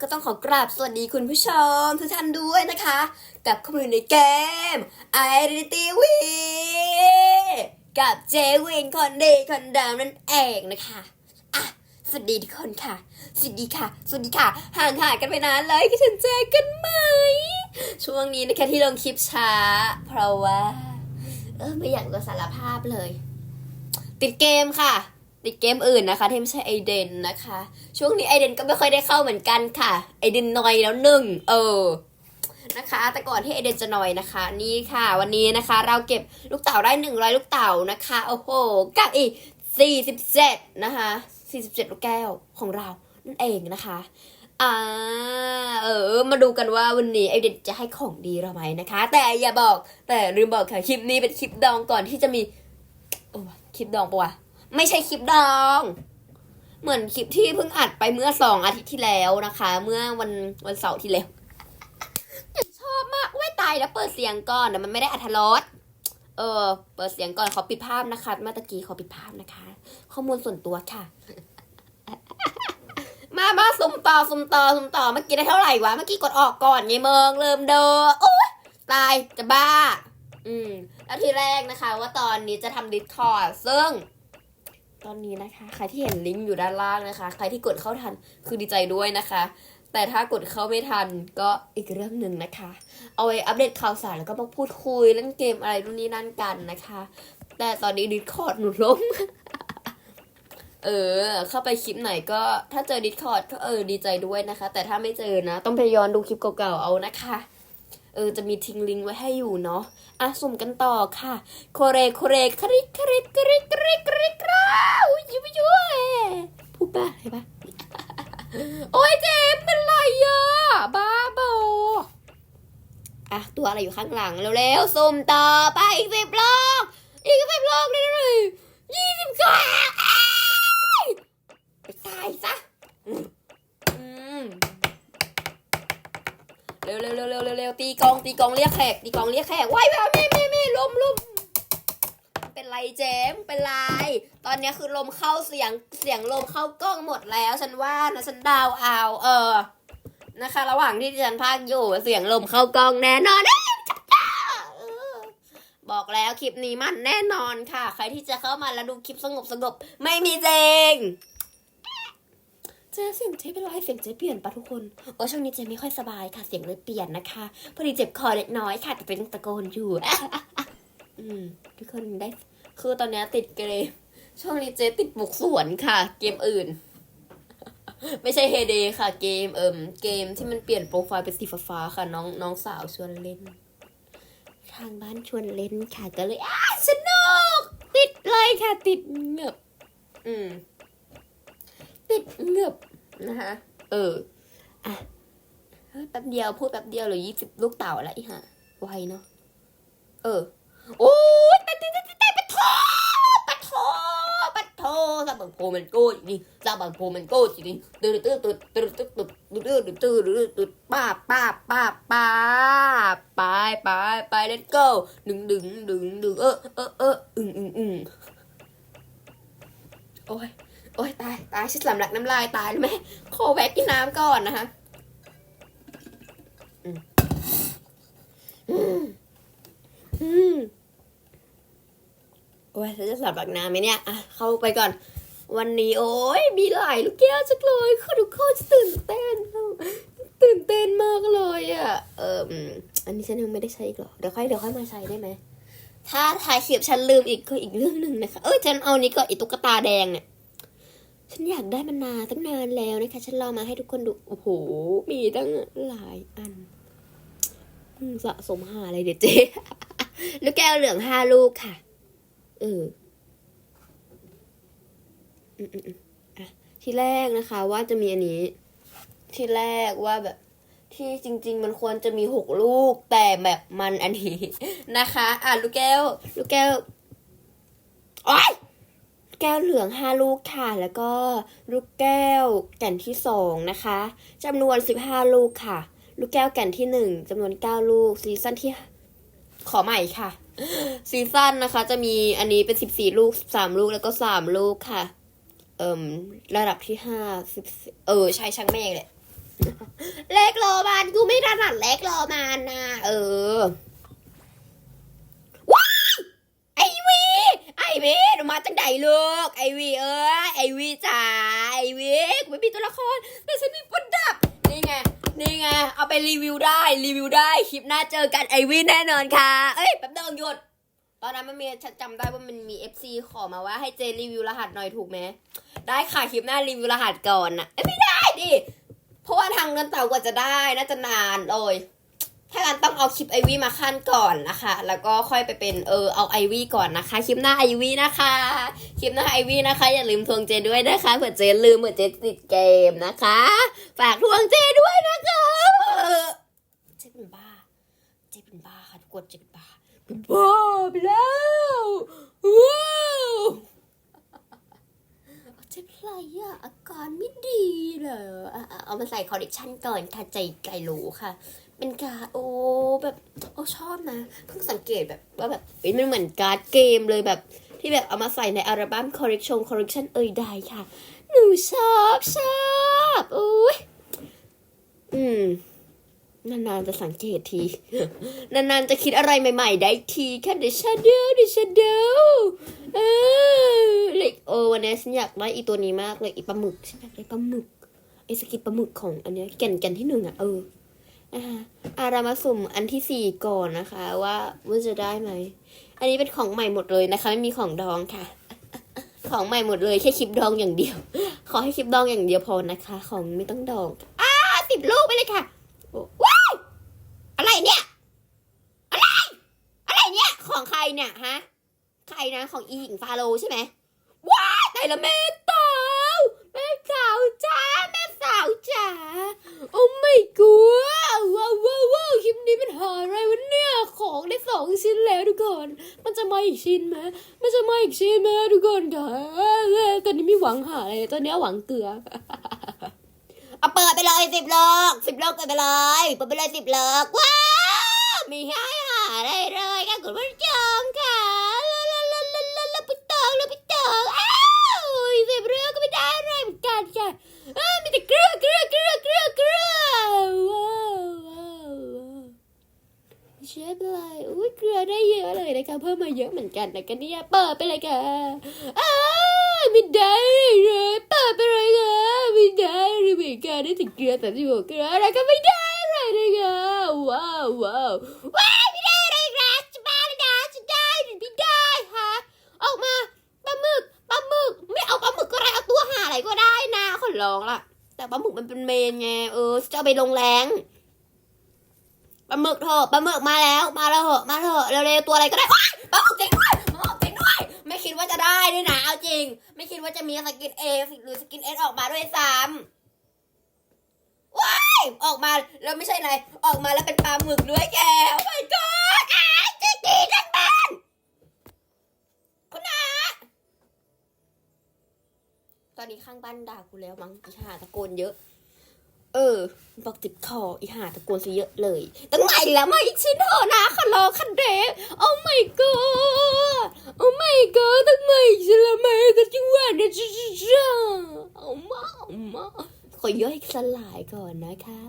ก็ต้องขอกราบสวัสดีคุณผู้ชมทุกท่านด้วยนะคะ กับเข้ามาอยู่ในเกม Identity V กับเจวินคนดีคนเดิมนั่นเองนะคะอะสวัสดีทุกคนค่ะ สวัสดีค่ะ สวัสดีค่ะ ห่างหายกันไปนานเลยคิดถึงเจอกันไหม ช่วงนี้นะคะที่ลงคลิปช้า เพราะว่า เออไม่อยากจะสารภาพเลย ติดเกมค่ะ ติดเกมอื่นนะคะ ที่ไม่ใช่ไอเดนนะคะ ช่วงนี้ไอเดนก็ไม่ค่อยได้เข้าเหมือนกันค่ะ ไอเดนนอยแล้วหนึ่งเออนะคะ แต่ก่อนที่ไอเดนจะนอยนะคะ นี่ค่ะ วันนี้นะคะ เราเก็บลูกเต่าได้หนึ่งร้อยลูกเต่านะคะโอ้โหกับอีกสี่สิบเจ็ดนะคะสี่สิบเจ็ดลูกแก้วของเรานั่นเองนะคะอ่าเออ มาดูกันว่าวันนี้ไอเดนจะให้ของดีเราไหมนะคะ แต่อย่าบอกแต่ลืมบอกค่ะคลิปนี้เป็นคลิปดองก่อนที่จะมีโอ้คลิปดองปะวะ ไม่ใช่คลิปดอง เหมือนคลิปที่เพิ่งอัดไปเมื่อสองอาทิตย์ที่แล้วนะคะ เมื่อวันวันเสาร์ที่แล้วชอบมากว้ยตายแล้วเปิดเสียงก่อนแต่มันไม่ได้อัธรสเออ เปิดเสียงก่อนขอปิดภาพนะคะเมื่อตะกี้ขอปิดภาพนะคะ ข้อมูลส่วนตัวค่ะ มามาสุ่มต่อสุ่มต่อสุ่มต่อเมื่อกี้ได้เท่าไหร่วะเมื่อกี้กดออกก่อนไงเมืองเริ่มเดอโอ้ยตายจะบ้า อืมแล้วทีแรกนะคะ ว่าตอนนี้จะทำดิสคอร์ดซึ่ง ตอนนี้นะคะ ใครที่เห็นลิงก์อยู่ด้านล่างนะคะ ใครที่กดเข้าทันคือดีใจด้วยนะคะ แต่ถ้ากดเข้าไม่ทันก็อีกเรื่องหนึ่งนะคะ เอาไว้อัปเดตข่าวสารแล้วก็มาพูดคุยเล่นเกมอะไรรุ่นนี้นั่นกันนะคะ แต่ตอนนี้ดิสคอร์ดหนูล้มเออ เข้าไปคลิปไหนก็ถ้าเจอดิสคอร์ดก็เออดีใจด้วยนะคะ แต่ถ้าไม่เจอนะ ต้องไปย้อนดูคลิปเก่าๆเอานะคะ เออจะมีทิ้งลิงก์ไว้ให้อยู่เนาะอะสุ่มกันต่อค่ะ โคเรโคเรคริกคริกคริกคริกคริกคราวยิ้มย้ยพูดบ้าอะไรบ้าโอ้ยเจมเป็นไรอะบ้าบออะตัวอะไรอยู่ข้างหลังเร็วๆสุ่มต่อไปอีกสิบรอบอีกสิบรอบเลยเลยยี่สิบกว่าไปตายซะอืมอืม เร็วเร็วเร็วเร็วเร็วเร็ว ตีกองเรียกแขกตีกองเรียกแขกว้ายว้ายไม่ไม่ไม่ลมลมเป็นไรเจมส์เป็นไร ตอนนี้คือลมเข้าเสียงเสียงลมเข้ากล้องหมดแล้ว ฉันว่านะฉันดาวเอาเออ นะคะ ระหว่างที่ฉันพากอยู่เสียงลมเข้ากล้องแน่นอนบออบอกแล้วคลิปนี้มันแน่นอนค่ะ ใครที่จะเข้ามาแล้วดูคลิปสงบสงบไม่มีเจง เจเสียงเจ๊เป็นไรเสียงเจ๊เปลี่ยนปะทุกคนโอ้ช่วงนี้เจ๊ไม่ค่อยสบายค่ะเสียงเลยเปลี่ยนนะคะ พอดีเจ็บคอเล็กน้อยค่ะแต่เป็นตะโกนอยู่อืมทุกคนได้คือตอนนี้ติดเกมช่วงนี้เจ๊ติดบุกสวนค่ะ เกมอื่น ไม่ใช่เฮเดค่ะ เกมเอิมเกมที่มันเปลี่ยนโปรไฟล์เป็นสีฟ้าค่ะ น้องน้องสาวชวนเล่นทางบ้านชวนเล่นค่ะก็เลยอ้าสนุกติดเลยค่ะ ติดเงือบอืมติดเงือบ นะคะเอออะเฮ้ยแป๊บเดียวพูดแป๊บเดียวเหรือยี่สิบลูกเต่าแล้วอีห่าไวเนาะเออ โอ้ยแต่แต่แต่แต่ปะโถปะโถปะโถซาบังโพมันโก้จริงซาบังโพมันโก้จริงตื่นตื่นตื่นตื่นตื่นตื่นตื่นตื่นตื่นตื่นตื่นป้าป้าป้าป้าไปไปไป let's go ดึงดึงดึงดึงเออเออเอออึงอึงอึงโอ้ย โอ้ยตายตายฉันสำลักน้ำลายตายแล้วแม่ขอแวะกินน้ำก่อนนะคะอืมอือโอ้ยฉันจะสำลักน้ำไหมเนี่ยอะเข้าไปก่อน วันนี้โอ้ยมีหลายลูกแก้วจังเลยคือทุกคนตื่นเต้นตื่นเต้นมากเลยอะ เอออันนี้ฉันยังไม่ได้ใช้อีกหรอ เดี๋ยวค่อยเดี๋ยวค่อยมาใช้ได้ไหมถ้าถ่ายคลิปฉันลืมอีกก็อีกเรื่องหนึ่งนะคะ เออฉันเอานี้ก็อีตุ๊กตาแดงเนี่ย ฉันอยากได้มันนานตั้งนานแล้วนะคะ ฉันรอมาให้ทุกคนดู โอ้โห มีตั้งหลายอัน สะสมหาอะไรเด็ดเจ๊ลูกแก้วเหลืองห้าลูกค่ะ เอออืมอืมอืมอะ ที่แรกนะคะ ว่าจะมีอันนี้ ที่แรกว่าแบบ ที่จริง ๆ มันควรจะมีหกลูก แต่แบบมันอันนี้นะคะ อะ ลูกแก้ว ลูกแก้วโอ๊ย แก้วเหลืองห้าลูกค่ะ แล้วก็ลูกแก้วแก่นที่สองนะคะจำนวนสิบห้าลูกค่ะ ลูกแก้วแก่นที่หนึ่งจำนวนเก้าลูก ซีซั่นที่ ขอใหม่ค่ะ ซีซั่นนะคะ จะมีอันนี้เป็นสิบสี่ลูกสามลูกแล้วก็สามลูกค่ะ เอ่มระดับที่ห้าสิบเออ ใช่ช่างแม่งแหละเลขโรมันกูไม่ถนัดเลขโรมันนะเออ ว้ายไอวีไอวีหนู มาจังใดลูก ไอวีเอ้ยไอวีจ๋าไอวีกูไม่มีตัวละครแต่ฉันมีประดับนี่ไงนี่ไงเอาไปรีวิวได้รีวิวได้คลิปหน้าเจอกันไอวีแน่นอนค่ะ เอ้ยแป๊บเดียวหยุดตอนนั้นมันมีฉันจำได้ว่ามันมี FC ขอมาว่าให้เจรีวิวรหัสหน่อยถูกไหมได้ค่ะคลิปหน้ารีวิวรหัสก่อนนะเอ้ยไม่ได้ดิเพราะว่าทางเงินเต่ากว่าจะได้น่าจะนานเลย ถ้างั้นต้องเอาคลิปไอวี่มาขั้นก่อนนะคะ แล้วก็ค่อยไปเป็นเออเอาไอวี่ก่อนนะคะ คลิปหน้าไอวี่นะคะ คลิปหน้าไอวี่นะคะ อย่าลืมทวงเจด้วยนะคะเผื่อเจลืมเผื่อเจติดเกมนะคะ ฝากทวงเจด้วยนะคะเจเป็นบ้าเจเป็นบ้าค่ะทุกคนเจเป็นบ้าเป็นบ้าไปแล้วว้าวเจ็บไรอะอาการไม่ดีเหรอเอามาใส่คอร์ดิชันก่อนค่ะใจไกลโหลค่ะ เป็นการ์ดโอ้แบบโอ้ชอบนะ เพิ่งสังเกตแบบว่าแบบเอ้ยมันเหมือนการ์ดเกมเลยแบบที่แบบเอามาใส่ในอัลบั้ม correction correction เอ่ยได้ค่ะ หนูชอบชอบอุ้ยอืมนานๆจะสังเกตที นานๆจะคิดอะไรใหม่ๆ ได้ทีแค่เดียวชเดวเดียวชเดวเออเล็กโอวันนี้ฉันอยากได้อีตัวนี้มากเลยอีปลาหมึกฉันอยากได้ปลาหมึกไอสกิปปลาหมึกของอันเนี้ยแก่นแก่นที่หนึ่งอะเออ อารามาสุ่มอันที่สี่ก่อนนะคะ ว่าว่าจะได้ไหม อันนี้เป็นของใหม่หมดเลยนะคะ ไม่มีของดองค่ะ ของใหม่หมดเลยแค่คลิปดองอย่างเดียว ขอให้คลิปดองอย่างเดียวพอนะคะ ของไม่ต้องดองอ้าติดลูกไปเลยค่ะว้าวอะไรเนี่ย อะไร อะไรเนี่ย ของใครเนี่ยฮะใครนะของอีหญิงฟาโรใช่ไหมว้ายแต่ละแม่เต่าแม่สาวจ้าแม่สาวจ๋าโอ้ไม่กลัวว้าวว้าวว้าวคลิปนี้เป็นหาอะไรวะเนี่ย ของได้สองชิ้นแล้วทุกคน มันจะมา อีกชิ้นไหมมันจะมาอีกชิ้นไหมทุกคนค่ะตอนนี้ไม่หวังหาอะไรตอนนี้หวังเกลือเอาเปิดไปเลยสิบโลกสิบโลกเปิดไปเลยเปิดไปเลยสิบโลกว้ามีให้หาอะไรเลยค่ะคุณผู้ชมค่ะลาลาลาลาลาลาปุ๊ตองลาปุ๊ตองอ้าวสิบโลกก็ไม่ได้อะไรเหมือนกันค่ะอ้าวมีแต่เกลือเกลือเกลือเกลือเกลือว้าวว้าวว้าวเชฟอะไรอุ้ย เกลือได้เยอะเลยนะคะเพิ่มมาเยอะเหมือนกันนะกันเนี่ยเปิดไปเลยค่ะอ้าไม่ได้เลยเปิดไปเลยค่ะไม่ได้เลยเหมือนกันได้ถึงเกลือแต่ที่บอกเกลืออะไรก็ไม่ได้อะไรเลยค่ะว้าวว้าวว้าวไม่ได้อะไรนะจะบ้าเลยนะจะได้หรือไม่ได้ฮะออกมาปลาหมึกปลาหมึกไม่เอาปลาหมึกก็ได้เอาตัวหาอะไรก็ได้นะขอร้องล่ะ แต่ปลาหมึกมันเป็นเมนไงเออจะเอาไปลงแรง ปลาหมึกเถอะปลาหมึกมาแล้ว มาแล้วเหอะมาเถอะเร็วๆตัวอะไรก็ได้ปลาหมึกจริงด้วยปลาหมึกจริงด้วยไม่คิดว่าจะได้ด้วยนะเอาจริง ไม่คิดว่าจะมีสกินเอหรือสกินเอสออกมาด้วยซ้ำว้ายออกมาแล้วไม่ใช่อะไรออกมาแล้วเป็นปลาหมึกด้วยแกโอ้ my god อ้ายจะดีจังบ้านคุณอาตอนนี้ข้างบ้านด่ากูแล้วมั้งอีห่าตะโกนเยอะ เออ บอกติดคออีห่าตะโกนซะเยอะเลยตั้งไหนแล้วมาอีกชิ้นเถอะนะขอรอคันเดโอ้ my god โอ้ my god ตั้งไหนฉันละไม่ก็จังหวะเนี่ยจ้าจ้าเอามาเอามาขอย่อยสลายก่อนนะคะ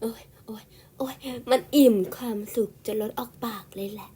โอ้ยโอ้ยโอ้ยมันอิ่มความสุขจะลดออกปากเลยแหละ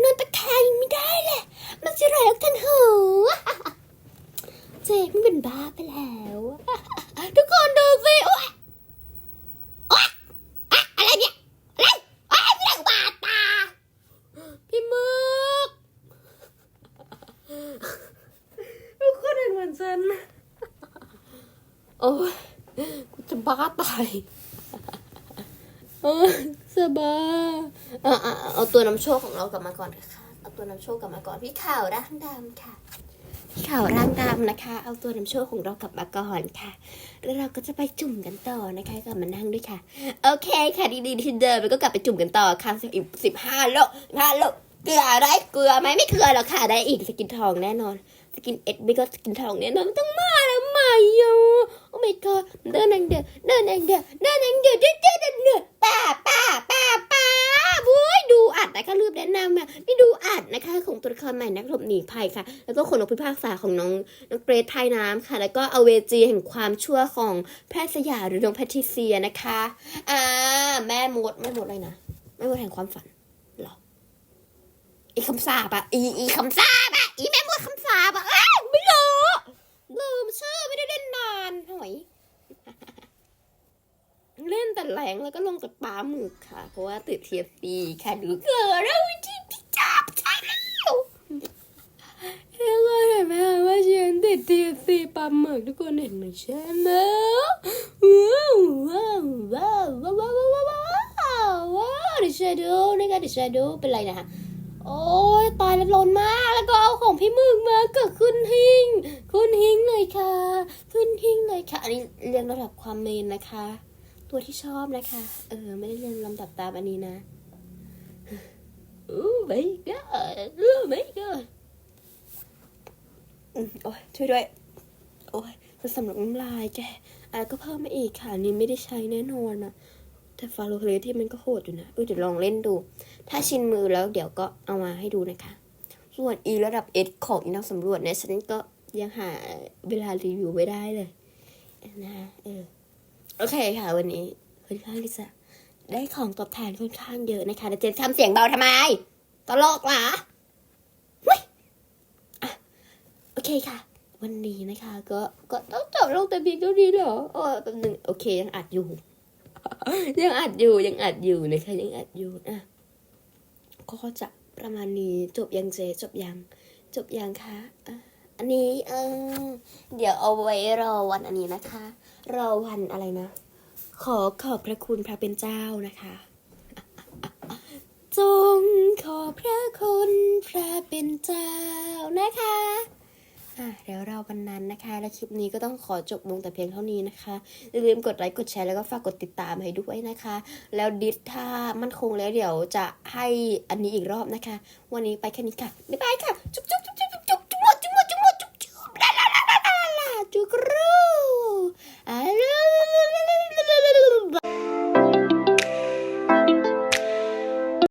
นอนตะแคงไม่ได้แหละ มันจะไหลออกทางหู เจ๊ไม่เป็นบ้าไปแล้ว ทุกคนดูสิโอ๊ยโอ๊ยอะอะไรเนี่ยอะไรโอ๊ยไม่ได้บาดตาพี่มึกทุกคนเห็นเหมือนฉันโอ้ยกูจะบ้าตายเออสบายอะอะเอาตัวนำโชคของเรากลับมาก่อนนะคะเอาตัวนำโชคกลับมาก่อนพี่ข่าวร่างดำค่ะ ข่าวร่างดำนะคะ เอาตัวนำโชคของเรากลับมาก่อนค่ะ แล้วเราก็จะไปจุ่มกันต่อนะคะกลับมานั่งด้วยค่ะ โอเคค่ะดีๆที่เดิมแล้วก็กลับไปจุ่มกันต่อค่ะอีกสิบห้าโลห้าโลเกลือได้เกลือไหมไม่เกลือหรอกค่ะได้อีกสกินทองแน่นอน สกินเอ็ดไม่ก็สกินทองแน่นอนต้องมาแล้วใหม่อ่โอ้ my god เดินนังเดือเดินนังเดือเดินนังเดือเดินเดินเดินเดินป้าป้าป้า ดูอัดนะคะรูปแนะนำอะนี่ดูอัดนะคะ ของตัวละครใหม่นักหลบหนีภัยค่ะ แล้วก็ขนนกพิพากษาของน้องน้องเกรทพายน้ำค่ะ แล้วก็อเวจีแห่งความชั่วของแพทย์สยามหรือน้องแพทริเซียนะคะอ่าแม่มดแม่มดอะไรนะแม่มดแห่งความฝันหรออีคำสาปอะอีอีคำสาป เล่นแต่แรงแล้วก็ลงกับปลาหมึกค่ะ เพราะว่าติดเทียฟีค่ะดูเกลือแล้วที่พี่จับใช่แล้วเฮ้ยก็เห็นไหมว่าฉันติดเทียฟีปลาหมึกทุกคนเห็นไหมใช่ไหมว้าวว้าวว้าวว้าวว้าวว้าวว้าวดิชาดูนะคะดิชาดูเป็นไรนะคะโอ้ยตายแล้วร้อนมากแล้วก็เอาของพี่มึงมาเกิดขึ้นหิ้งขึ้นหิ้งเลยค่ะ ขึ้นหิ้งเลยค่ะ อันนี้เรียงระดับความเมนนะคะ ตัวที่ชอบนะคะ เออ ไม่ได้เรียงลำดับตามอันนี้นะโอ้ไม่ก็โอ้ไม่ก็โอ้ยช่วยด้วย โอ้ยมันสำลักน้ำลายแกอะก็เพิ่มมาอีกค่ะอันนี้ไม่ได้ใช้แน่นอนนะแต่ฟาโรเคลที่มันก็โหดอยู่นะเออเดี๋ยวลองเล่นดู ถ้าชินมือแล้วเดี๋ยวก็เอามาให้ดูนะคะ ส่วน E ระดับ S ของอีนักสำรวจเนี่ยฉันก็ยังหาเวลารีวิวไม่ได้เลยนะเออ โอเคค่ะ วันนี้ค่อนข้างที่จะได้ของตอบแทนค่อนข้างเยอะนะคะแต่เจนทำเสียงเบาทำไมตลกเหรอเว้ยอะโอเคค่ะ วันนี้นะคะ ก็ก็ต้องจบลงแต่เพียงเท่านี้เหรอโอ้แป๊บหนึงโอเคยังอัดอยู่ ยังอัดอยู่ยังอัดอยู่นะคะยังอัดอยู่อะก็จะประมาณนี้จบยังเจจบยังจบยังค่ะอันนี้เออเดี๋ยวเอาไว้รอวันอันนี้นะคะ รอวันอะไรนะ ขอขอบพระคุณพระเป็นเจ้านะคะ จงขอพระคุณพระเป็นเจ้านะคะอะเดี๋ยวเราวันนั้นนะคะ และคลิปนี้ก็ต้องขอจบลงแต่เพียงเท่านี้นะคะอย่าลืมกดไลค์กดแชร์แล้วก็ฝากกดติดตามให้ด้วยนะคะ แล้วดิสถ้ามั่นคงแล้วเดี๋ยวจะให้อันนี้อีกรอบนะคะ วันนี้ไปแค่นี้ค่ะบ๊ายบายค่ะ จุ๊บจุ๊บ